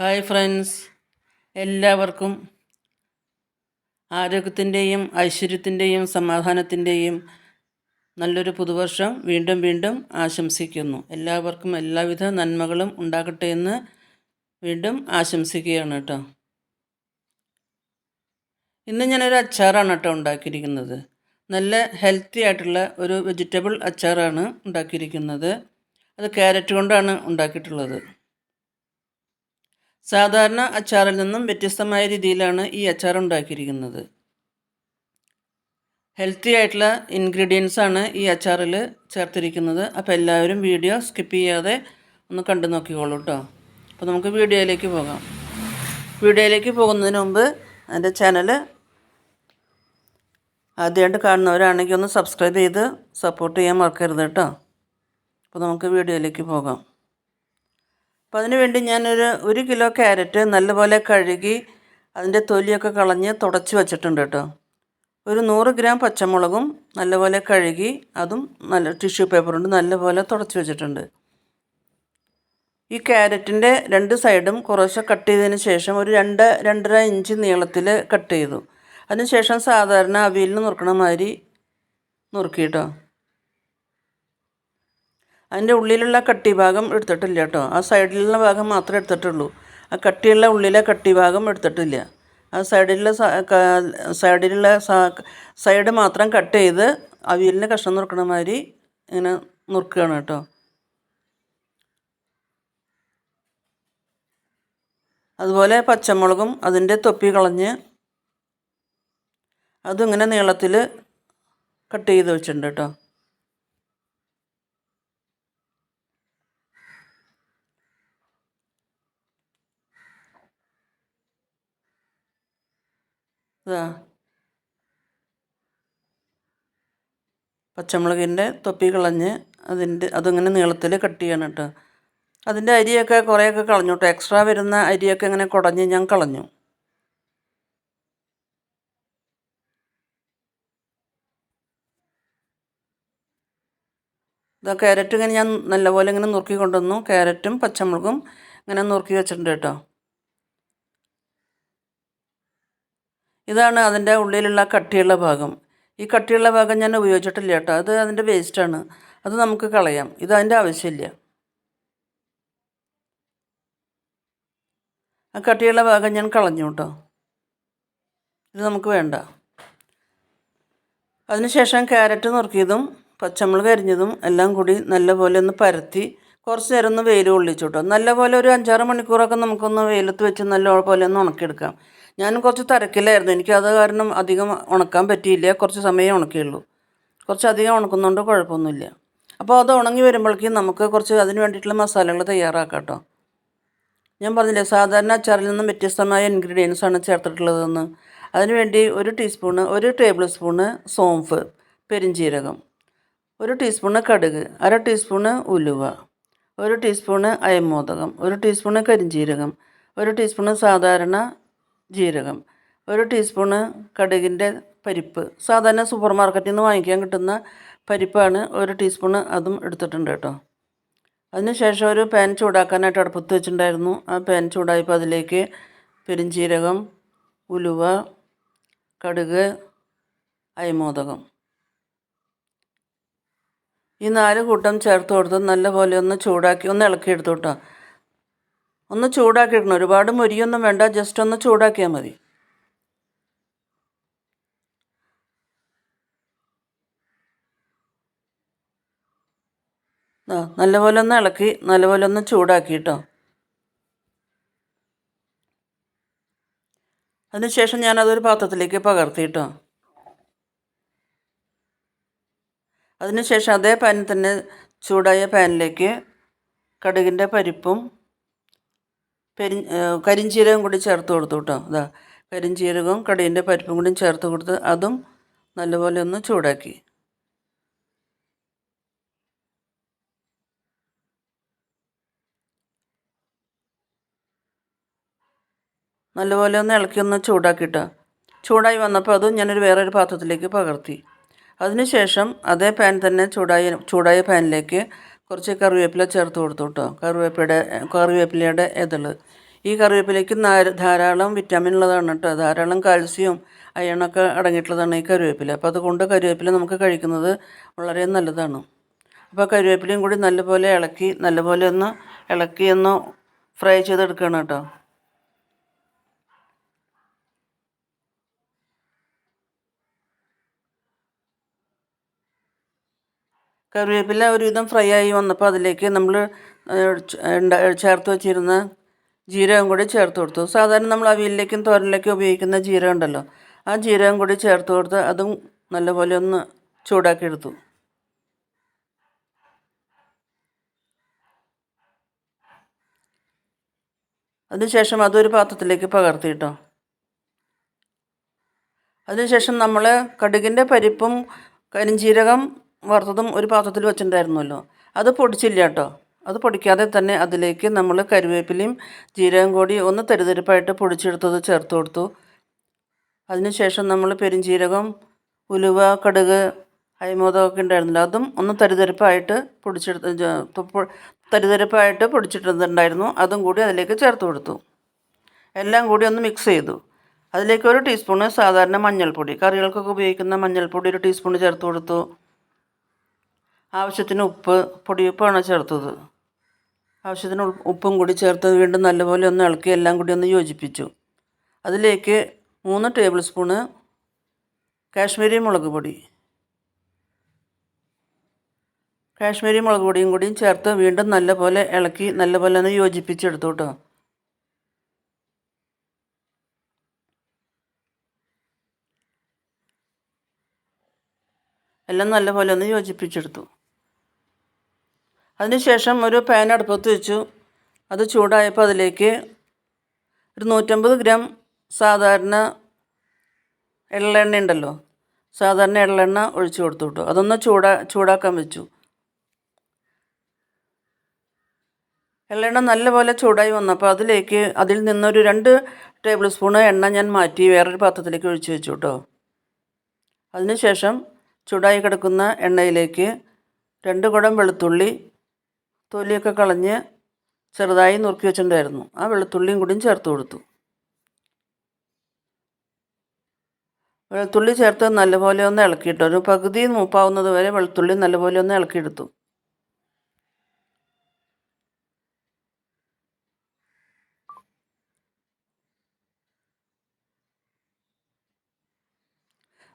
Hi friends. എല്ലാവർക്കും ആരോഗ്യത്തിന്റെയും ഐശ്വര്യത്തിന്റെയും സമാധാനത്തിന്റെയും നല്ലൊരു പുതുവർഷം വീണ്ടും വീണ്ടും ആശംസിക്കുന്നു. എല്ലാവർക്കും എല്ലാവിധ നന്മകളും ഉണ്ടാകട്ടെ എന്ന് വീണ്ടും ആശംസിക്കുകയാണ് കേട്ടോ. ഇന്ന് ഞാനൊരു അച്ചാറാണ് കേട്ടോ ഉണ്ടാക്കിയിരിക്കുന്നത്. നല്ല ഹെൽത്തി ആയിട്ടുള്ള ഒരു വെജിറ്റബിൾ അച്ചാറാണ് ഉണ്ടാക്കിയിരിക്കുന്നത്. അത് ക്യാരറ്റ് കൊണ്ടാണ് ഉണ്ടാക്കിയിട്ടുള്ളത്. സാധാരണ അച്ചാറിൽ നിന്നും വ്യത്യസ്തമായ രീതിയിലാണ് ഈ അച്ചാർ ഉണ്ടാക്കിയിരിക്കുന്നത്. ഹെൽത്തി ആയിട്ടുള്ള ഇൻഗ്രീഡിയൻസ് ആണ് ഈ അച്ചാറിൽ ചേർത്തിരിക്കുന്നത്. അപ്പോൾ എല്ലാവരും വീഡിയോ സ്കിപ്പ് ചെയ്യാതെ ഒന്ന് കണ്ടു നോക്കിക്കോളൂ കേട്ടോ അപ്പോൾ നമുക്ക് വീഡിയോയിലേക്ക് പോകാം. വീഡിയോയിലേക്ക് പോകുന്നതിന് മുമ്പ് എന്റെ ചാനൽ ആദ്യമായിട്ട് കാണുന്നവരാണെങ്കിൽ ഒന്ന് സബ്സ്ക്രൈബ് ചെയ്ത് സപ്പോർട്ട് ചെയ്യാൻ മറക്കരുത് കേട്ടോ അപ്പോൾ നമുക്ക് വീഡിയോയിലേക്ക് പോകാം. അപ്പോൾ അതിന് വേണ്ടി ഞാനൊരു ഒരു കിലോ ക്യാരറ്റ് നല്ലപോലെ കഴുകി അതിന്റെ തൊലിയൊക്കെ കളഞ്ഞ് തുടച്ച് വെച്ചിട്ടുണ്ട് കേട്ടോ. ഒരു നൂറ് ഗ്രാം പച്ചമുളകും നല്ലപോലെ കഴുകി അതും നല്ല ടിഷ്യൂ പേപ്പർ കൊണ്ട് നല്ലപോലെ തുടച്ച് വെച്ചിട്ടുണ്ട്. ഈ ക്യാരറ്റിന്റെ രണ്ട് സൈഡും കുറേശ്ശെ കട്ട് ചെയ്തതിന് ശേഷം ഒരു രണ്ട് രണ്ടര ഇഞ്ച് നീളത്തിൽ കട്ട് ചെയ്തു. അതിനുശേഷം സാധാരണ അവിയലിന് നുറുക്കണ മാതിരി നുറുക്കി കേട്ടോ. അതിന്റെ ഉള്ളിലുള്ള കട്ടി ഭാഗം എടുത്തിട്ടില്ല കേട്ടോ. ആ സൈഡിലുള്ള ഭാഗം മാത്രമേ എടുത്തിട്ടുള്ളൂ. ആ കട്ടിയുള്ള ഉള്ളിലെ കട്ടി ഭാഗം എടുത്തിട്ടില്ല. ആ സൈഡിലുള്ള സൈഡിലുള്ള സൈഡ് മാത്രം കട്ട് ചെയ്ത് അവിയലിന് കഷ്ണം നുറുക്കണ മാതിരി ഇങ്ങനെ നുറുക്കുകയാണ് കേട്ടോ. അതുപോലെ പച്ചമുളകും അതിന്റെ തൊപ്പി കളഞ്ഞ് അതിങ്ങനെ നീളത്തിൽ കട്ട് ചെയ്ത് വെച്ചിട്ടുണ്ട് കേട്ടോ. ഇതാ. പച്ചമുളകിന്റെ തൊപ്പി കളഞ്ഞ് അതിന്റെ അതിങ്ങനെ നീളത്തിൽ കട്ട് ചെയ്യണം കേട്ടോ. അതിന്റെ അരിയൊക്കെ കുറേയൊക്കെ കളഞ്ഞു കേട്ടോ. എക്സ്ട്രാ വരുന്ന അരിയൊക്കെ ഇങ്ങനെ കുടഞ്ഞ് ഞാൻ കളഞ്ഞു. ഇതാ ക്യാരറ്റ് ഇങ്ങനെ ഞാൻ നല്ലപോലെ ഇങ്ങനെ നുറുക്കി കൊണ്ടുവന്നു. ക്യാരറ്റും പച്ചമുളകും ഇങ്ങനെ നുറുക്കി വെച്ചിട്ടുണ്ട് കേട്ടോ. ഇതാണ് അതിന്റെ ഉള്ളിലുള്ള കട്ടിയുള്ള ഭാഗം. ഈ കട്ടിയുള്ള ഭാഗം ഞാൻ ഉപയോഗിച്ചിട്ടില്ല കേട്ടോ. അത് അതിന്റെ വേസ്റ്റാണ് അത് നമുക്ക് കളയാം. ഇത് അതിന്റെ ആവശ്യമില്ല. ആ കട്ടിയുള്ള ഭാഗം ഞാൻ കളഞ്ഞു കേട്ടോ. ഇത് നമുക്ക് വേണ്ട. അതിനുശേഷം ക്യാരറ്റ് നുറുക്കിയതും പച്ചമുളക് അരിഞ്ഞതും എല്ലാം കൂടി നല്ലപോലെ ഒന്ന് പരത്തി കുറച്ച് നേരം ഒന്ന് വെയിൽ കൊള്ളിച്ചു കേട്ടോ. നല്ലപോലെ ഒരു അഞ്ചാറ് മണിക്കൂറൊക്കെ നമുക്കൊന്ന് വെയിലത്ത് വെച്ച് നല്ലപോലെ ഒന്ന് ഉണക്കിയെടുക്കാം. ഞാൻ കുറച്ച് തിരക്കിലായിരുന്നു. എനിക്ക് അത് കാരണം അധികം ഉണക്കാൻ പറ്റിയില്ല. കുറച്ച് സമയം ഉണക്കിയുള്ളൂ. കുറച്ച് അധികം ഉണക്കുന്നതുകൊണ്ട് കുഴപ്പമൊന്നുമില്ല. അപ്പോൾ അത് ഉണങ്ങി വരുമ്പോഴേക്കും നമുക്ക് കുറച്ച് അതിന് വേണ്ടിയിട്ടുള്ള മസാലകൾ തയ്യാറാക്കാം കേട്ടോ ഞാൻ പറഞ്ഞില്ലേ സാധാരണ അച്ചാറിൽ നിന്നും വ്യത്യസ്തമായ ഇൻഗ്രീഡിയൻസ് ആണ് ചേർത്തിട്ടുള്ളതെന്ന്. അതിനുവേണ്ടി ഒരു ടീസ്പൂണ് ഒരു ടേബിൾ സ്പൂണ് സോംഫ് പെരിഞ്ചീരകം ഒരു ടീസ്പൂണ് കടുക് അര ടീസ്പൂണ് ഉലുവ ഒരു ടീസ്പൂണ് അയമോദകം ഒരു ടീസ്പൂണ് കരിഞ്ചീരകം ഒരു ടീസ്പൂണ് സാധാരണ ജീരകം ഒരു ടീസ്പൂണ് കടുകിന്റെ പരിപ്പ്. സാധാരണ സൂപ്പർ മാർക്കറ്റിൽ നിന്ന് വാങ്ങിക്കാൻ കിട്ടുന്ന പരിപ്പാണ് ഒരു ടീസ്പൂണ് അതും എടുത്തിട്ടുണ്ട് കേട്ടോ. അതിനുശേഷം ഒരു പാൻ ചൂടാക്കാനായിട്ട് അടുപ്പത്ത് വെച്ചിട്ടുണ്ടായിരുന്നു. ആ പാൻ ചൂടായപ്പോൾ അതിലേക്ക് പെരിഞ്ചീരകം ഉലുവ കടുക് അയമോദകം. ഈ നാല് കൂട്ടം ചേർത്ത് കൊടുത്ത് നല്ലപോലെ ഒന്ന് ചൂടാക്കി ഒന്ന് ഇളക്കിയെടുത്തു കേട്ടോ. ഒന്ന് ചൂടാക്കി ഇടണം. ഒരുപാട് മുരിയൊന്നും വേണ്ട. ജസ്റ്റ് ഒന്ന് ചൂടാക്കിയാൽ മതി. നല്ലപോലെ ഒന്ന് ഇളക്കി നല്ലപോലെ ഒന്ന് ചൂടാക്കി കേട്ടോ അതിനുശേഷം ഞാനതൊരു പാത്രത്തിലേക്ക് പകർത്തി കേട്ടോ അതിനുശേഷം അതേ പാനിൽ തന്നെ ചൂടായ പാനിലേക്ക് കടുകിന്റെ പരിപ്പും പെരി കരിഞ്ചീരകം കൂടി ചേർത്ത് കൊടുത്തു കേട്ടോ. ഇതാ കരിഞ്ചീരകവും കടീന്റെ പരിപ്പും കൂടി ചേർത്ത് കൊടുത്ത് അതും നല്ലപോലെ ഒന്ന് ചൂടാക്കി. നല്ലപോലെ ഒന്ന് ഇളക്കി ഒന്ന് ചൂടാക്കിട്ടോ ചൂടായി വന്നപ്പോൾ അതും ഞാനൊരു വേറൊരു പാത്രത്തിലേക്ക് പകർത്തി. അതിനുശേഷം അതേ പാൻ തന്നെ ചൂടായ ചൂടായ പാനിലേക്ക് കുറച്ച് കറിവേപ്പില ചേർത്ത് കൊടുത്തു കേട്ടോ കറിവേപ്പിലയുടെ കറിവേപ്പിലയുടെ ഇതൾ ഈ കറിവേപ്പിലയ്ക്ക് ധാരാളം വിറ്റാമിൻ ഉള്ളതാണ് കേട്ടോ ധാരാളം കാൽസ്യവും അയണൊക്കെ അടങ്ങിയിട്ടുള്ളതാണ് ഈ കറിവേപ്പില. അപ്പോൾ അതുകൊണ്ട് കറിവേപ്പില നമുക്ക് കഴിക്കുന്നത് വളരെ നല്ലതാണ്. അപ്പോൾ കറിവേപ്പിലയും കൂടി നല്ലപോലെ ഇളക്കി നല്ലപോലെ ഒന്ന് ഇളക്കി ഒന്ന് ഫ്രൈ ചെയ്തെടുക്കണം കേട്ടോ കറിവേപ്പില ഒരുവിധം ഫ്രൈ ആയി വന്നപ്പോൾ അതിലേക്ക് നമ്മൾ ചേർത്ത് വെച്ചിരുന്ന ജീരകം കൂടി ചേർത്ത് കൊടുത്തു. സാധാരണ നമ്മൾ അവിയലിലേക്കും തോരനിലേക്കും ഉപയോഗിക്കുന്ന ജീരകം ഉണ്ടല്ലോ ആ ജീരകം കൂടി ചേർത്ത് കൊടുത്ത് അതും നല്ലപോലെ ഒന്ന് ചൂടാക്കി എടുത്തു. അതിനുശേഷം അതൊരു പാത്രത്തിലേക്ക് പകർത്തി കേട്ടോ അതിനുശേഷം നമ്മൾ കടുകിന്റെ പരിപ്പും കരിഞ്ചീരകം വറുത്തതും ഒരു പാത്രത്തിൽ വെച്ചിട്ടുണ്ടായിരുന്നല്ലോ. അത് പൊടിച്ചില്ല കേട്ടോ. അത് പൊടിക്കാതെ തന്നെ അതിലേക്ക് നമ്മൾ കരുവേപ്പിലയും ജീരകം കൂടി ഒന്ന് തെരുതെരുപ്പായിട്ട് പൊടിച്ചെടുത്തത് ചേർത്ത് കൊടുത്തു. അതിനുശേഷം നമ്മൾ പെരുംജീരകം ഉലുവ കടുക് അയമോദമൊക്കെ ഉണ്ടായിരുന്നല്ലോ. അതും ഒന്ന് തരിതരിപ്പായിട്ട് പൊടിച്ചെടുത്ത് തരിതരിപ്പായിട്ട് പൊടിച്ചിട്ടുണ്ടായിരുന്നു. അതും കൂടി അതിലേക്ക് ചേർത്ത് കൊടുത്തു. എല്ലാം കൂടി ഒന്ന് മിക്സ് ചെയ്തു. അതിലേക്ക് ഒരു ടീസ്പൂണ് സാധാരണ മഞ്ഞൾപ്പൊടി. കറികൾക്കൊക്കെ ഉപയോഗിക്കുന്ന മഞ്ഞൾപ്പൊടി ഒരു ടീസ്പൂൺ ചേർത്ത് കൊടുത്തു. ആവശ്യത്തിന് ഉപ്പ് പൊടിയുപ്പാണ് ചേർത്തത്. ആവശ്യത്തിന് ഉപ്പും കൂടി ചേർത്ത് വീണ്ടും നല്ലപോലെ ഒന്ന് ഇളക്കി എല്ലാം കൂടി ഒന്ന് യോജിപ്പിച്ചു. അതിലേക്ക് മൂന്ന് ടേബിൾ സ്പൂണ് കാശ്മീരി മുളക് പൊടി. കാശ്മീരി മുളക് പൊടിയും കൂടിയും ചേർത്ത് വീണ്ടും നല്ലപോലെ ഇളക്കി നല്ലപോലെ ഒന്ന് യോജിപ്പിച്ചെടുത്തു കേട്ടോ എല്ലാം നല്ലപോലെ ഒന്ന് യോജിപ്പിച്ചെടുത്തു. അതിനുശേഷം ഒരു പാൻ അടുപ്പത്ത് വെച്ചു. അത് ചൂടായപ്പോൾ അതിലേക്ക് ഒരു നൂറ്റമ്പത് ഗ്രാം സാധാരണ എള്ളെണ്ണ ഉണ്ടല്ലോ സാധാരണ എള്ളെണ്ണ ഒഴിച്ചു കൊടുത്തു വിട്ടു അതൊന്ന് ചൂടാ ചൂടാക്കാൻ വെച്ചു. എള്ളെണ്ണ നല്ലപോലെ ചൂടായി വന്നപ്പോൾ അതിലേക്ക് അതിൽ നിന്നൊരു രണ്ട് ടേബിൾ സ്പൂൺ എണ്ണ ഞാൻ മാറ്റി വേറൊരു പാത്രത്തിലേക്ക് ഒഴിച്ചു വെച്ചു കേട്ടോ അതിനുശേഷം ചൂടായി കിടക്കുന്ന എണ്ണയിലേക്ക് രണ്ട് കുടം വെളുത്തുള്ളി തൊലിയൊക്കെ കളഞ്ഞ് ചെറുതായി നുറുക്കി വെച്ചിട്ടുണ്ടായിരുന്നു. ആ വെളുത്തുള്ളിയും കൂടിയും ചേർത്ത് കൊടുത്തു. വെളുത്തുള്ളി ചേർത്ത് നല്ലപോലെ ഒന്ന് ഇളക്കിയിട്ട് ഒരു പകുതി മൂപ്പാവുന്നത് വരെ വെളുത്തുള്ളി നല്ലപോലെ ഒന്ന് ഇളക്കിയെടുത്തു.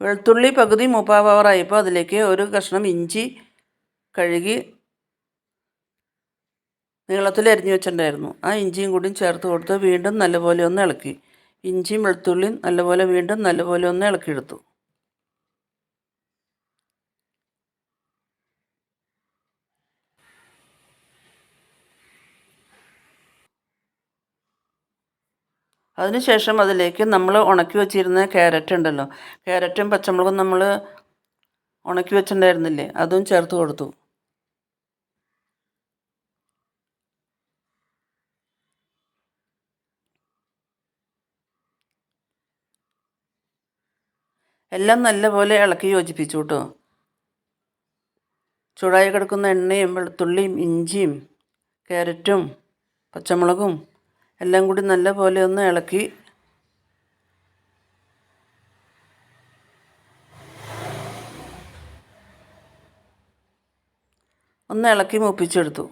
വെളുത്തുള്ളി പകുതി മൂപ്പാവാറായപ്പോൾ അതിലേക്ക് ഒരു കഷ്ണം ഇഞ്ചി കഴുകി നീളത്തിൽ അരിഞ്ഞു വെച്ചിട്ടുണ്ടായിരുന്നു. ആ ഇഞ്ചിയും കൂടിയും ചേർത്ത് കൊടുത്ത് വീണ്ടും നല്ലപോലെ ഒന്ന് ഇളക്കി. ഇഞ്ചിയും വെളുത്തുള്ളിയും നല്ലപോലെ വീണ്ടും നല്ലപോലെ ഒന്ന് ഇളക്കിയെടുത്തു. അതിനുശേഷം അതിലേക്ക് നമ്മൾ ഉണക്കി വെച്ചിരുന്ന ക്യാരറ്റ് ഉണ്ടല്ലോ. ക്യാരറ്റും പച്ചമുളകും നമ്മൾ ഉണക്കി വെച്ചിട്ടുണ്ടായിരുന്നില്ലേ? അതും ചേർത്ത് കൊടുത്തു. എല്ലാം നല്ലപോലെ ഇളക്കി യോജിപ്പിച്ചു കേട്ടോ ചൂടായി കിടക്കുന്ന എണ്ണയും വെളുത്തുള്ളിയും ഇഞ്ചിയും ക്യാരറ്റും പച്ചമുളകും എല്ലാം കൂടി നല്ലപോലെ ഒന്ന് ഇളക്കി ഒന്ന് ഇളക്കി മൂപ്പിച്ചെടുത്തു.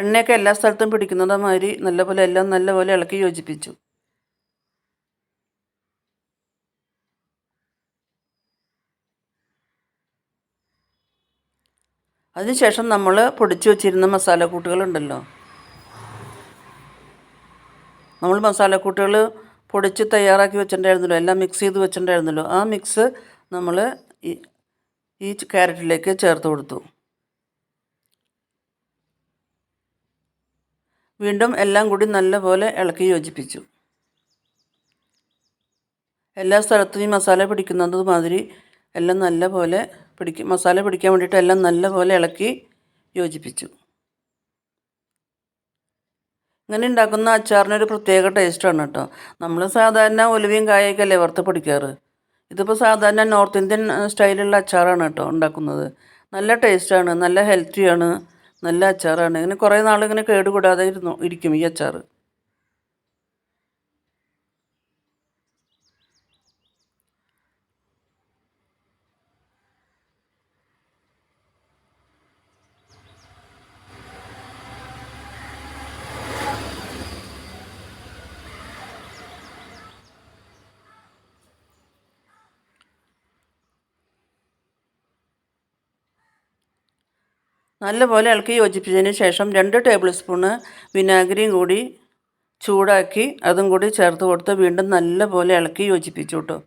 എണ്ണയൊക്കെ എല്ലാ സ്ഥലത്തും പിടിക്കുന്നത് മാതിരി നല്ലപോലെ എല്ലാം നല്ലപോലെ ഇളക്കി യോജിപ്പിച്ചു. അതിനുശേഷം നമ്മൾ പൊടിച്ചു വച്ചിരുന്ന മസാലക്കൂട്ടുകളുണ്ടല്ലോ. നമ്മൾ മസാലക്കൂട്ടുകൾ പൊടിച്ച് തയ്യാറാക്കി വെച്ചിട്ടുണ്ടായിരുന്നല്ലോ എല്ലാം മിക്സ് ചെയ്ത് വെച്ചിട്ടുണ്ടായിരുന്നല്ലോ. ആ മിക്സ് നമ്മൾ ഈ ഈ ക്യാരറ്റിലേക്ക് ചേർത്ത് കൊടുത്തു. വീണ്ടും എല്ലാം കൂടി നല്ലപോലെ ഇളക്കി യോജിപ്പിച്ചു. എല്ലാ സ്ഥലത്തും ഈ മസാല പിടിക്കുന്നത് മാതിരി എല്ലാം നല്ലപോലെ പിടിക്കും മസാല പിടിക്കാൻ വേണ്ടിയിട്ട് എല്ലാം നല്ലപോലെ ഇളക്കി യോജിപ്പിച്ചു. ഇങ്ങനെ ഉണ്ടാക്കുന്ന അച്ചാറിനൊരു പ്രത്യേക ടേസ്റ്റാണ് കേട്ടോ. നമ്മൾ സാധാരണ ഒലുവയും കായൊക്കെ അല്ലേ വറുത്ത് പിടിക്കാറ്? ഇതിപ്പോൾ സാധാരണ നോർത്ത് ഇന്ത്യൻ സ്റ്റൈലുള്ള അച്ചാറാണ് കേട്ടോ ഉണ്ടാക്കുന്നത്. നല്ല ടേസ്റ്റാണ് നല്ല ഹെൽത്തിയാണ് നല്ല അച്ചാറാണ്. ഇങ്ങനെ കുറേ നാളിങ്ങനെ കേടുകൂടാതെ ഇരുന്നു ഇരിക്കും ഈ അച്ചാർ നല്ലപോലെ ഇളക്കി യോജിപ്പിച്ചതിന് ശേഷം രണ്ട് ടേബിൾ സ്പൂണ് വിനാഗിരിയും കൂടി ചൂടാക്കി അതും കൂടി ചേർത്ത് കൊടുത്ത് വീണ്ടും നല്ലപോലെ ഇളക്കി യോജിപ്പിച്ചു കേട്ടോ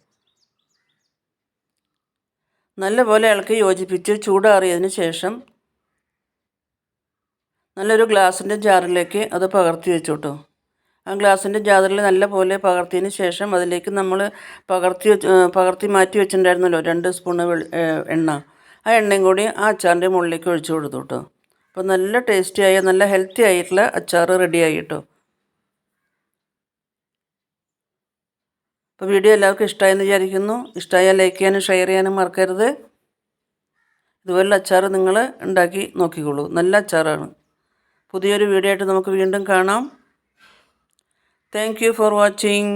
നല്ലപോലെ ഇളക്കി യോജിപ്പിച്ച് ചൂടാറിയതിന് ശേഷം നല്ലൊരു ഗ്ലാസിന്റെ ജാറിലേക്ക് അത് പകർത്തി വെച്ചു കേട്ടോ ആ ഗ്ലാസിന്റെ ജാറിൽ നല്ലപോലെ പകർത്തിയതിന് ശേഷം അതിലേക്ക് നമ്മൾ പകർത്തി പകർത്തി മാറ്റി വെച്ചിട്ടുണ്ടായിരുന്നല്ലോ രണ്ട് സ്പൂണ് എണ്ണ. ആ എണ്ണയും കൂടി ആ അച്ചാറിന്റെ മുകളിലേക്ക് ഒഴിച്ചു കൊടുത്തു കേട്ടോ. അപ്പോൾ നല്ല ടേസ്റ്റിയായ നല്ല ഹെൽത്തി ആയിട്ടുള്ള അച്ചാർ റെഡിയായി കേട്ടോ. അപ്പോൾ വീഡിയോ എല്ലാവർക്കും ഇഷ്ടമായെന്ന് വിചാരിക്കുന്നു. ഇഷ്ടമായാൽ ലൈക്ക് ചെയ്യാനും ഷെയർ ചെയ്യാനും മറക്കരുത്. ഇതുപോലുള്ള അച്ചാർ നിങ്ങൾ ഉണ്ടാക്കി നോക്കിക്കോളൂ. നല്ല അച്ചാറാണ്. പുതിയൊരു വീഡിയോ ആയിട്ട് നമുക്ക് വീണ്ടും കാണാം. Thank you for watching